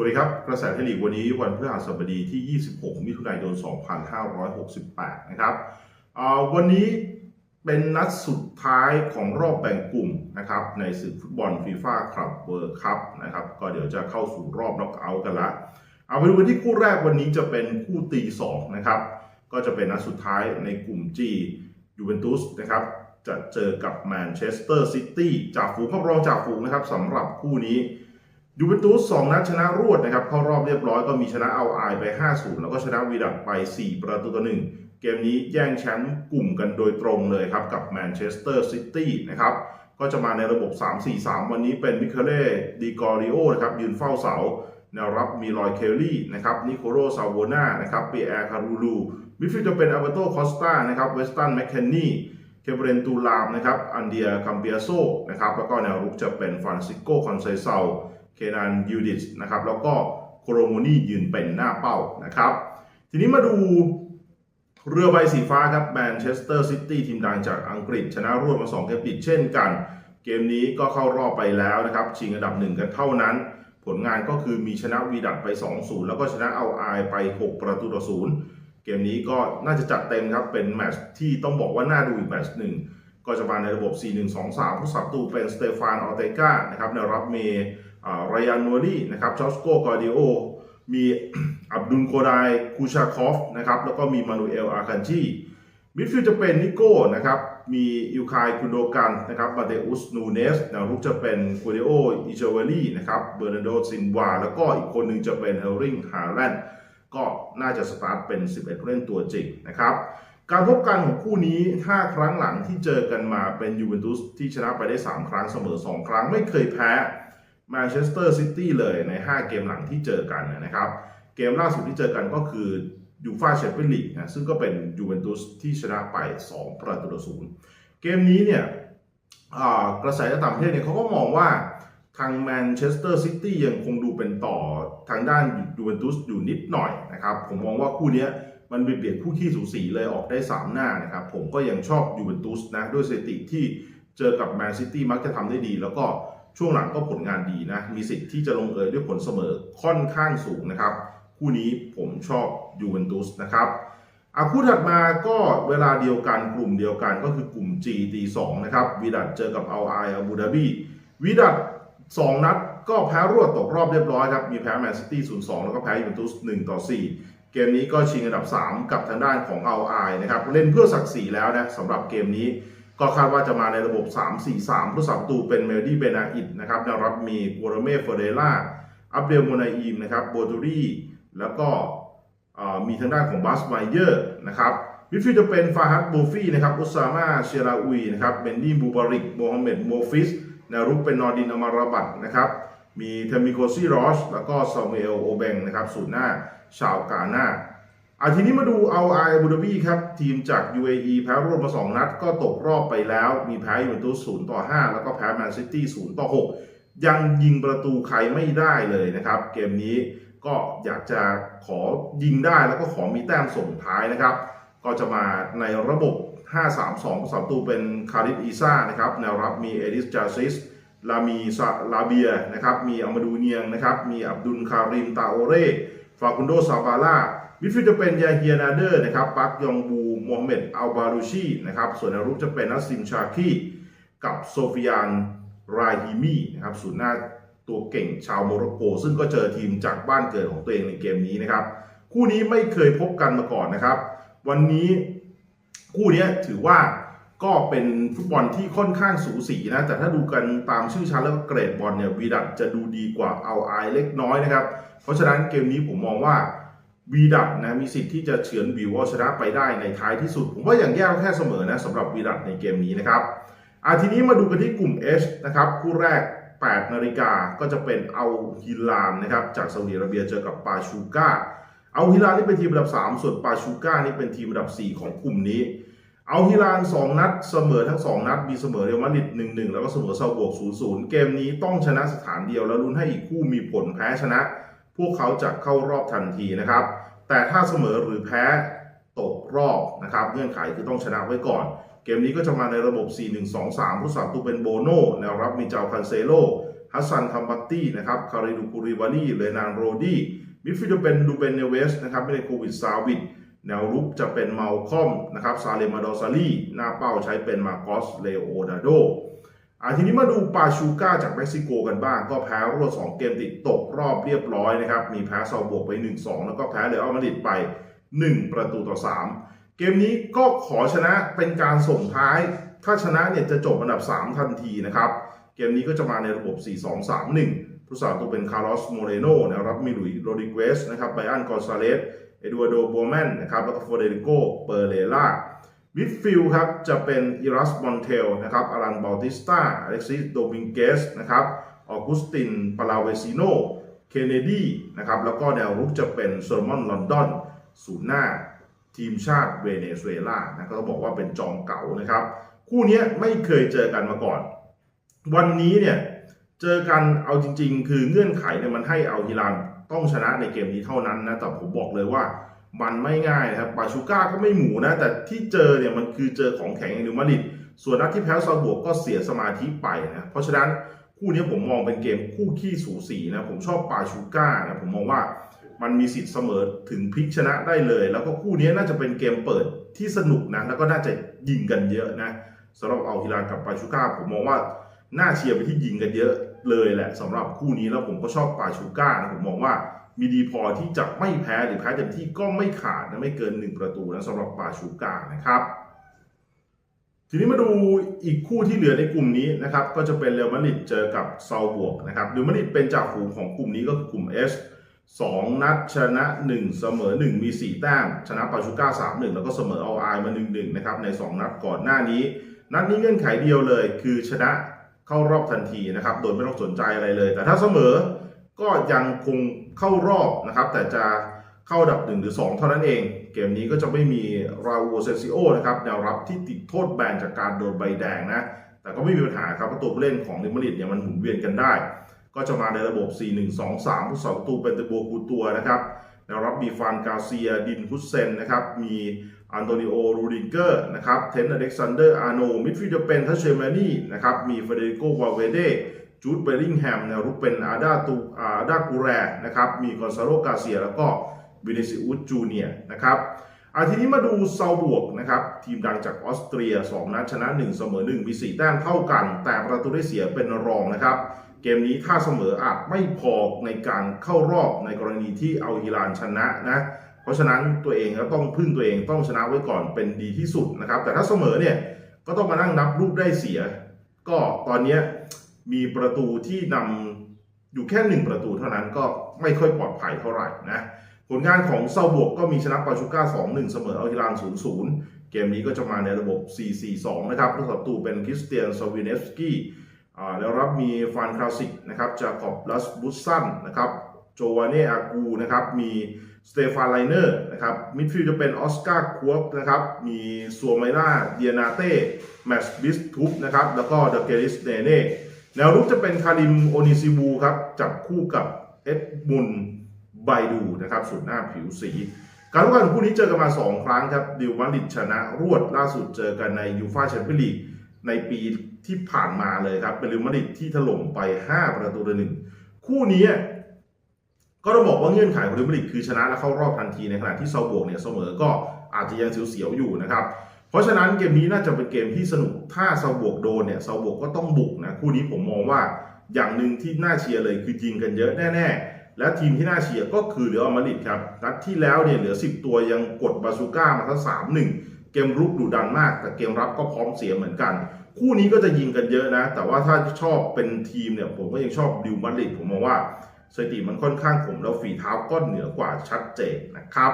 วัสดีครับ กระแสไทยลีกวันนี้วันพฤหัสบดีที่ 26 มิถุนายน 2568 นะครับอ่าวันนี้เป็นนัดสุดท้ายของรอบแบ่งกลุ่มนะครับในศึกฟุตบอลฟีฟ่าคลับเวิร์คัพนะครับก็เดี๋ยวจะเข้าสู่รอบน็อกเอาท์กันละ เอาไปดูกันที่คู่แรกวันนี้จะเป็นคู่ตี2นะครับก็จะเป็นนัดสุดท้ายในกลุ่ม G ยูเวนตุสนะครับจะเจอกับแมนเชสเตอร์ซิตี้จากฝูงเข้ารองจากฝูงนะครับสำหรับคู่นี้ ยูเวนตุสสองนัดชนะรวดนะครับเข้ารอบเรียบร้อยก็มีชนะเอาไอไป 5-0 แล้วก็ชนะวีดัตไป 4 ประตูต่อหนึ่งเกมนี้แย่งแชมป์กลุ่มกันโดยตรงเลยครับ กับแมนเชสเตอร์ซิตี้นะครับ ก็จะมาในระบบ 3-4-3 วันนี้เป็นมิเคเล่ดีกอริโอนะครับยืนเฝ้าเสา แนวรับมีลอยเคลลี่นะครับนิโคโรซาวโวนานะครับปีแอร์คารูลูมิดฟิลด์จะเป็นอัลเบโตคอสตานะครับเวสตันแมคเคนนี่เคเบรนตูลามนะครับอันเดียคัมเปียโซนะครับแล้วก็แนวรุกจะเป็นฟรานซิโกคอนเซเซา เคนานยูดิสนะครับแล้วก็โคโรโมนียืนเป็นหน้าเป้านะครับ ทีนี้มาดูเรือใบสีฟ้าครับแมนเชสเตอร์ซิตี้ทีมดังจากอังกฤษ ชนะรวดมา 2 เกมติดเช่นกัน เกมนี้ก็เข้ารอบไปแล้วนะครับ ชิงอันดับหนึ่งกันเท่านั้น ผลงานก็คือมีชนะวีดัตไป 2-0 แล้วก็ชนะเอาไอไป 6 ประตูต่อศูนย์เกมนี้ก็น่าจะจัดเต็มครับ เป็นแมตช์ที่ต้องบอกว่าน่าดูอีกแมตช์หนึ่งก็จะมาในระบบ 4-1-2-3 ผู้สับตูเป็นสเตฟานออเตกานะครับแนวรับเมย์ รายานนัวลี่นะครับจอสโกกอร์ดิโอมีอับดุลโคไดคูชาคอฟนะครับแล้วก็มีมานูเอลอาคันจีมิดฟิลด์จะเป็นนิโก้นะครับมีอิวคายคุนโดกันนะครับมาเตอุสนูเนสแนวรุกจะเป็นคูเดโออิเจเวลี่นะครับเบอร์นาโดซินวา แล้วก็อีกคนหนึ่งจะเป็นเฮลริงฮาแลนด์ก็น่าจะสตาร์ทเป็น 11ผู้เล่นตัวจริงนะครับการพบกันของคู่นี้ 5 ครั้งหลังที่เจอกันมาเป็นยูเวนตุสที่ชนะไปได้ 3 ครั้งเสมอ 2 ครั้งไม่เคยแพ้ แมนเชสเตอร์ซิตี้เลยใน 5 เกมหลังที่เจอกันนะครับ เกมล่าสุดที่เจอกันก็คือยูฟ่าแชมเปี้ยนลีกนะซึ่งก็เป็นยูเวนตุสที่ชนะไป 2 ประตูต่อศูนย์เกมนี้เนี่ยกระแสจากต่างประเทศเนี่ยเขาก็มองว่าทางแมนเชสเตอร์ซิตี้ยังคงดูเป็นต่อทางด้านยูเวนตุสอยู่นิดหน่อยนะครับ ผมมองว่าคู่นี้มันเปลี่ยนคู่ขี้สูสีเลยออกได้ 3 หน้านะครับ ผมก็ยังชอบยูเวนตุสนะด้วยสถิติที่เจอกับแมนซิตี้มักจะทำได้ดี แล้วก็ ช่วงหลังก็ผลงานดีนะ มีสิทธิ์ที่จะลงเอยด้วยผลเสมอค่อนข้างสูงนะครับ คู่นี้ผมชอบยูเวนตุสนะครับอาคู่ถัดมาก็เวลาเดียวกันกลุ่มเดียวกันก็คือกลุ่ม G ตี2นะครับวิดัตเจอกับเอาไออาบูดาบีวิดัต2นัดก็แพ้รวดตกรอบเรียบร้อยครับ มีแพ้แมนซิตี้0-2แล้วก็แพ้ยูเวนตุส1ต่อ4เกมนี้ก็ชิงอันดับ 3 กับทางด้านของเอาไอนะครับ เล่นเพื่อศักดิ์ศรีแล้วนะสำหรับเกมนี้ ก็คาดว่าจะมาในระบบ 3-4-3 ผู้สับประตูเป็นเมลดี้เบนาอิดนะครับแนวรับมีกัวรเม่เฟเดล่า อับเดลโมนาอีมนะครับโบตูรี่ แล้วก็มีทางด้านของบัสไมเยอร์นะครับมิดฟิลด์จะเป็นฟาฮัดโบฟี่นะครับอุซามาเชราอุยนะครับเบนดี้บูบาริกโมฮัมเหม็ดโมฟิสแนวรุกเป็นนอร์ดินอมาราบัตนะครับมีเทมิโกซี่รอชแล้วก็ซามูเอลโอเบงนะครับศูนหน้าชาวกาหน้า อาทีนี้มาดูเอาไอบูดาบีครับทีมจาก UAE แพ้รวดมา 2 นัด ก็ตกรอบไปแล้ว มีแพ้ยูเวนตุส0ต่อ 5 แล้วก็แพ้แมนซิตี้0ต่อ 6 ยังยิงประตูใครไม่ได้เลยนะครับ เกมนี้ก็อยากจะขอยิงได้แล้วก็ขอมีแต้มส่งท้ายนะครับ ก็จะมาในระบบ 5-3-2ประตูเป็นคาริสอีซ่านะครับแนวรับมีเอดิสจาซิสลามีซาลาเบียนะครับมีอัมาดูเนียงนะครับมีอับดุลคาริมตาโอเร่ฟาคุนโดซาบาร่า มิดฟิลด์จะเป็นยาเฮียนาเดอร์นะครับปักยองบูโมฮัมเหม็ดอัลบารูชีนะครับส่วนในรุกจะเป็นนัสซิมชาคีกับโซฟิยานราฮิมีนะครับศูนย์หน้าตัวเก่งชาวโมร็อกโก ซึ่งก็เจอทีมจากบ้านเกิดของตัวเองในเกมนี้นะครับ คู่นี้ไม่เคยพบกันมาก่อนนะครับ วันนี้คู่นี้ถือว่าก็เป็นฟุตบอลที่ค่อนข้างสูสีนะ แต่ถ้าดูกันตามชื่อชั้นแล้วก็เกรดบอลเนี่ยวีดัตจะดูดีกว่าเอาไอเล็กน้อยนะครับ เพราะฉะนั้นเกมนี้ผมมองว่า วีดัตนะมีสิทธิ์ที่จะเฉือนบิวเอาชนะไปได้ในท้ายที่สุด ผมว่าอย่างแย่ก็แค่เสมอนะสำหรับวีดัตในเกมนี้นะครับอาทีนี้มาดูกันที่กลุ่ม H นะครับคู่แรก 8 นาฬิกาก็จะเป็นเอาฮิลานนะครับจากซาอุดิอาระเบียเจอกับปาชูกาเอาฮิลานนี่เป็นทีมอันดับ 3 ส่วนปาชูกานี่เป็นทีมอันดับ 4 ของกลุ่มนี้ เอาฮิลาน 2 นัดเสมอทั้ง 2 นัด มีเสมอเรอัลมาดริด1-1 แล้วก็เสมอเซาบวก 0-0 เกมนี้ต้องชนะสถานเดียวแล้วลุ้นให้อีกคู่มีผลแพ้ชนะ พวกเขาจะเข้ารอบทันทีนะครับ แต่ถ้าเสมอหรือแพ้ตกรอบนะครับ เงื่อนไขคือต้องชนะไว้ก่อน เกมนี้ก็จะมาในระบบ 4-1-2-3 ผู้สับตูเป็นโบโน่แนวรับมีเจ้าคันเซโลฮัสซันทัมบัตตี้นะครับคาริดูคูริวาลีเลนานโรดี้มิดฟิลด์เป็นดูเบนเนเวสนะครับไม่ได้โควิดซาวิดแนวรุกจะเป็นเมาคอมนะครับซาเลมาดอซาลีหน้าเป้าใช้เป็นมาโกสเลโอดาโด อ่าทีนี้มาดูปาชูก้าจากเม็กซิโกกันบ้าง ก็แพ้รวด2เกมติดตกรอบเรียบร้อยนะครับ มีแพ้ซาบวกไป 1-2 แล้วก็แพ้เรอัลมาดริดไป 1 ประตูต่อ 3 เกมนี้ก็ขอชนะเป็นการส่งท้าย ถ้าชนะเนี่ยจะจบอันดับ 3 ทันทีนะครับ เกมนี้ก็จะมาในระบบ 4-2-3-1 ผู้สาตัวเป็นคาร์ลอสโมเรโนนะครับมีลุยโรดิเกสนะครับไบอันกอนซาเลสเอ็ดวาร์โดโบแมนนะครับแล้วก็ฟอเดริโกเปอร์เล่า มิดฟิลด์ครับจะเป็นอิรัสมอนเทลนะครับอารันบอลติสตาอเล็กซิสโดมิงเกสนะครับออกุสตินปาลาเวซิโนเคนเนดีนะครับแล้วก็แนวรุกจะเป็นโซลมอนลอนดอนศูนย์หน้าทีมชาติเวเนซุเอลานะก็บอกว่าเป็นจอมเก่านะครับ คู่นี้ไม่เคยเจอกันมาก่อน วันนี้เนี่ยเจอกันเอาจริง ๆ คือเงื่อนไขเนี่ยมันให้เอาฮิลานต้องชนะในเกมนี้เท่านั้นนะแต่ผมบอกเลยว่า มันไม่ง่ายนะครับปาชูก้าก็ไม่หมูนะ แต่ที่เจอเนี่ยมันคือเจอของแข็งอย่างนิวมาดริดส่วนนัดที่แพ้ซาบวกก็เสียสมาธิไปนะเพราะฉะนั้นคู่นี้ผมมองเป็นเกมคู่ขี้สูสีนะผมชอบปาชูก้านะผมมองว่ามันมีสิทธิ์เสมอถึงพลิกชนะได้เลย แล้วก็คู่นี้น่าจะเป็นเกมเปิดที่สนุกนะแล้วก็น่าจะยิงกันเยอะนะสำหรับเอาฮิลานกับปาชูก้าผมมองว่าน่าเชียร์ไปที่ยิงกันเยอะเลยแหละสำหรับคู่นี้แล้วผมก็ชอบปาชูก้านะผมมองว่า มีดีพอที่จะไม่แพ้หรือแพ้เต็มที่ก็ไม่ขาดนะไม่เกิน 1 ประตูนะสำหรับปาชูก้านะครับ ทีนี้มาดูอีกคู่ที่เหลือในกลุ่มนี้นะครับ ก็จะเป็นเรอัลมาดริดเจอกับซาบวกนะครับเรอัลมาดริดเป็นจ่าฝูงของกลุ่มนี้ก็คือกลุ่ม S 2 นัดชนะ 1 เสมอ 1 มี 4 แต้ม ชนะปาชูก้า3-1 แล้วก็เสมอเอาไอมา1-1นะครับใน 2 นัดก่อนหน้านี้ นัดนี้เงื่อนไขเดียวเลย คือชนะเข้ารอบทันทีนะครับ โดยไม่ต้องสนใจอะไรเลย แต่ถ้าเสมอ ก็ยังคงเข้ารอบนะครับ แต่จะเข้าดับ 1 หรือ 2 เท่านั้นเอง เกมนี้ก็จะไม่มีราอูเซซิโอนะครับแนวรับที่ติดโทษแบนจากการโดนใบแดงนะ แต่ก็ไม่มีปัญหาครับเพราะตัวผู้เล่นของลิมาริดเนี่ยมันหมุนเวียนกันได้ ก็จะมาในระบบ 4-1-2-3 ผู้สองประตูเป็นเตโบกูตัวนะครับแนวรับมีฟานกาเซียดินฮุสเซนนะครับมีอันโตนิโอรูดิเกอร์นะครับเทนอเล็กซานเดอร์อาโนมิดฟิลด์เป็นทัชเชมานี่นะครับมีเฟเดริโกวาเวเด จูดเบลลิงแฮมแนวรุกเป็นอาดาตูอาดากูแรนะครับมีกอนซาโลกาเซียแล้วก็วินิซิอุสจูเนียนะครับอาทีนี้มาดูเซาบวกนะครับทีมดังจากออสเตรีย 2 นัดชนะ 1 เสมอ 1 มี 4 แต้มเท่ากัน แต่ประตูได้เสียเป็นรองนะครับ เกมนี้ถ้าเสมออาจไม่พอในการเข้ารอบในกรณีที่เอาฮิลานชนะนะเพราะฉะนั้นตัวเองก็ต้องพึ่งตัวเองต้องชนะไว้ก่อนเป็นดีที่สุดนะครับ แต่ถ้าเสมอเนี่ยก็ต้องมานั่งนับลูกได้เสีย ก็ตอนนี้ มีประตูที่นำอยู่แค่หนึ่งประตูเท่านั้นก็ไม่ค่อยปลอดภัยเท่าไหร่นะผลงานของเซาบวกก็มีชนะปาชูก้า 2-1 เสมอเอาฮิลาน 0-0 เกมนี้ก็จะมาในระบบ 4-4-2 นะครับผู้ประตูเป็นคริสเตียนซาวินเนฟสกี้แล้วรับมีฟานคราสิกนะครับจาคอบลัสบุสซันนะครับโจวานเนอากูนะครับมีสเตฟานไลเนอร์นะครับมิดฟิลด์จะเป็นออสการ์ควบนะครับมีซัวไมล่าเดียนาเต้แมชบิสทุปนะครับแล้วก็เดเกริสเนเน่ แนวรุกจะเป็นคาริมโอนิซิบูครับจับคู่กับเอ็ดมุนไบดูนะครับสุดหน้าผิวสี การร่วมกันคู่นี้เจอกันมา 2 ครั้งครับดิวมาริดชนะรวดล่าสุดเจอกันในยูฟาแชมเปี้ยนลีกในปีที่ผ่านมาเลยครับ เป็นดิวมาริดที่ถล่มไป 5 ประตูต่อหนึ่งคู่นี้ก็ต้องบอกว่าเงื่อนไขของดิวมาริดคือชนะและเข้ารอบทันทีในขณะที่เซาบวกเนี่ยเสมอก็อาจจะยังเสียวๆอยู่นะครับ เพราะฉะนั้นเกมนี้น่าจะเป็นเกมที่สนุก ถ้าเซาบวกโดนเนี่ยเซาบวกก็ต้องบุกนะคู่นี้ผมมองว่าอย่างหนึ่งที่น่าเชียร์เลยคือยิงกันเยอะแน่ ๆ และทีมที่น่าเชียร์ก็คือเรอัลมาดริดครับนัดที่แล้วเนี่ยเหลือ 10 ตัวยังกดบาซูก้ามาทั้งสามหนึ่งเกมรุกดุดันมาก แต่เกมรับก็พร้อมเสียเหมือนกัน คู่นี้ก็จะยิงกันเยอะนะ แต่ว่าถ้าชอบเป็นทีมเนี่ยผมก็ยังชอบดิวมาดริดผมมองว่าสถิติมันค่อนข้างขมแล้วฝีเท้าก็เหนือกว่าชัดเจนนะครับ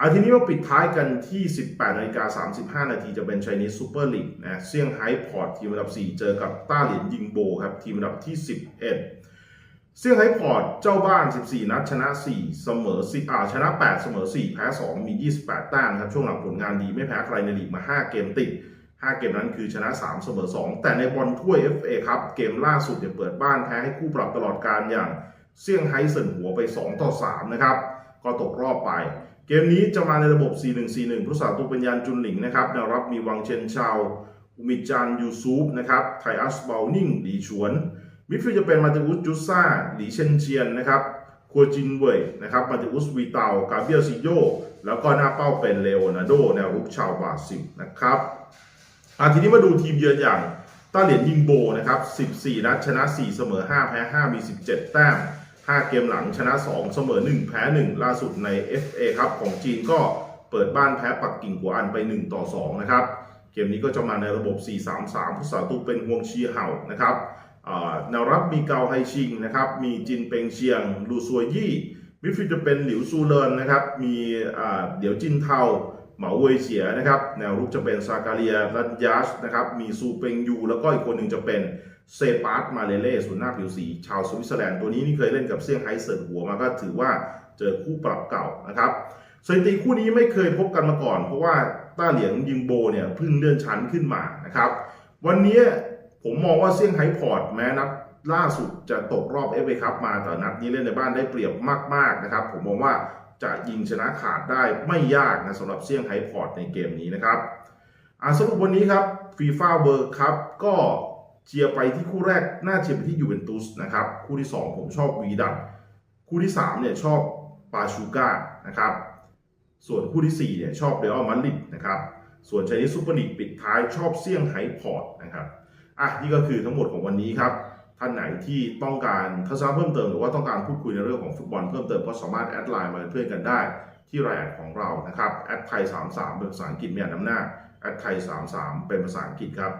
อาทีนี้มาปิดท้ายกันที่ 18นาฬิกา35 นาทีจะเป็น Chinese Super League นะเซี่ยงไฮ้พอร์ตทีมอันดับ 4 เจอกับต้าเหรียญยิงโบครับ ทีมอันดับที่ 11 เซี่ยงไฮ้พอร์ตเจ้าบ้าน 14 นัดชนะ 4 เสมอ10อ่าชนะ 8 เสมอ 4 แพ้ 2 มี 28 แต้มครับ ช่วงหลังผลงานดีไม่แพ้ใครในลีกมา 5 เกมติด 5 เกมนั้นคือชนะ 3 เสมอ 2 แต่ในบอลถ้วย FA ครับเกมล่าสุดเนี่ยเปิดบ้านแพ้ให้คู่ปรับตลอดการอย่างเซี่ยงไฮ้เซินหัวไป 2 ต่อ 3 นะครับก็ตกรอบไป เกมนี้จะมาในระบบ 4-1-4-1 ผู้สาตูเป็นยานจุนหลิงนะครับแนวรับมีวังเชนชาวอุมิจานยูซูฟนะครับไทอัสเบลนิงหลีชวน มิดฟิลด์จะเป็นมาติอุสจูซ่าหลีเชนเชียนนะครับคัวจินเว่ยนะครับมาติอุสวีเตากาเบียลซิโยแล้วก็หน้าเป้าเป็นเลโอนาร์โดแนวรุกชาวบราซิลนะครับอะทีนี้มาดูทีมเยือนอย่างต้าเหรียญยิงโบนะครับ 14 นัดชนะ 4 เสมอ 5 แพ้ 5 มี 17 แต้ม 5 เกมหลังชนะ 2 เสมอ 1 แพ้ 1 ล่าสุดใน FA ครับของจีนก็เปิดบ้านแพ้ปักกิ่งกัวอันไป 1 ต่อ 2 นะครับ เกมนี้ก็จะมาในระบบ 4-3-3 ผู้สาตุเป็นฮวงชีเห่านะครับแนวรับมีเกาไฮชิงนะครับ มีจินเปงเชียง ลูซัวยี่มิดฟิลด์จะเป็นหลิวซูเลินนะครับ มีเดี๋ยวจินเทาเหมาเวยเฉียนะครับ แนวรุกจะเป็นซาการเลียรันยัสนะครับ มีซูเปงยู แล้วก็อีกคนหนึ่งจะเป็น เซปาร์ตมาเลเล่ส่วนย์หน้าผิวสี ชาวสวิตเซอร์แลนด์ตัวนี้นี่เคยเล่นกับเซี่ยงไฮ้เซิร์หัวมาก็ถือว่าเจอคู่ปรับเก่านะครับสถิติคู่นี้ไม่เคยพบกันมาก่อน เพราะว่าต้าเหลียงยิงโบเนี่ยเพิ่งเลื่อนชั้นขึ้นมานะครับ วันนี้ผมมองว่าเซี่ยงไฮ้พอร์ตแม้นัดล่าสุดจะตกรอบเอฟเอคัพมาแต่นัดนี้เล่นในบ้านได้เปรียบมากๆนะครับ ผมมองว่าจะยิงชนะขาดได้ไม่ยากนะสำหรับเซี่ยงไฮ้พอร์ตในเกมนี้นะครับอ่าสรุปวันนี้ครับฟีฟ่าเวิร์คัพก็ เชียร์ไปที่คู่แรกน่าเชียร์ไปที่ยูเวนตุสนะครับคู่ที่ 2 ผมชอบวีดันคู่ที่3เนี่ยชอบปาชูก้านะครับส่วนคู่ที่4เนี่ยชอบเรอัลมาดริดนะครับส่วนชนิดซูเปอร์ลีกปิดท้ายชอบเซี่ยงไฮ้พอร์ตนะครับอะนี่ก็คือทั้งหมดของวันนี้ครับท่านไหนที่ต้องการทัศนะเพิ่มเติมหรือว่าต้องการพูดคุยในเรื่องของฟุตบอลเพิ่มเติมก็สามารถแอดไลน์มาเป็นเพื่อนกันได้ ที่รายแอดของเรานะครับแอดไทย33เป็นภาษาอังกฤษม่อ่านน้ำหน้าแอดไทย33เป็นภาษาอังกฤษครับ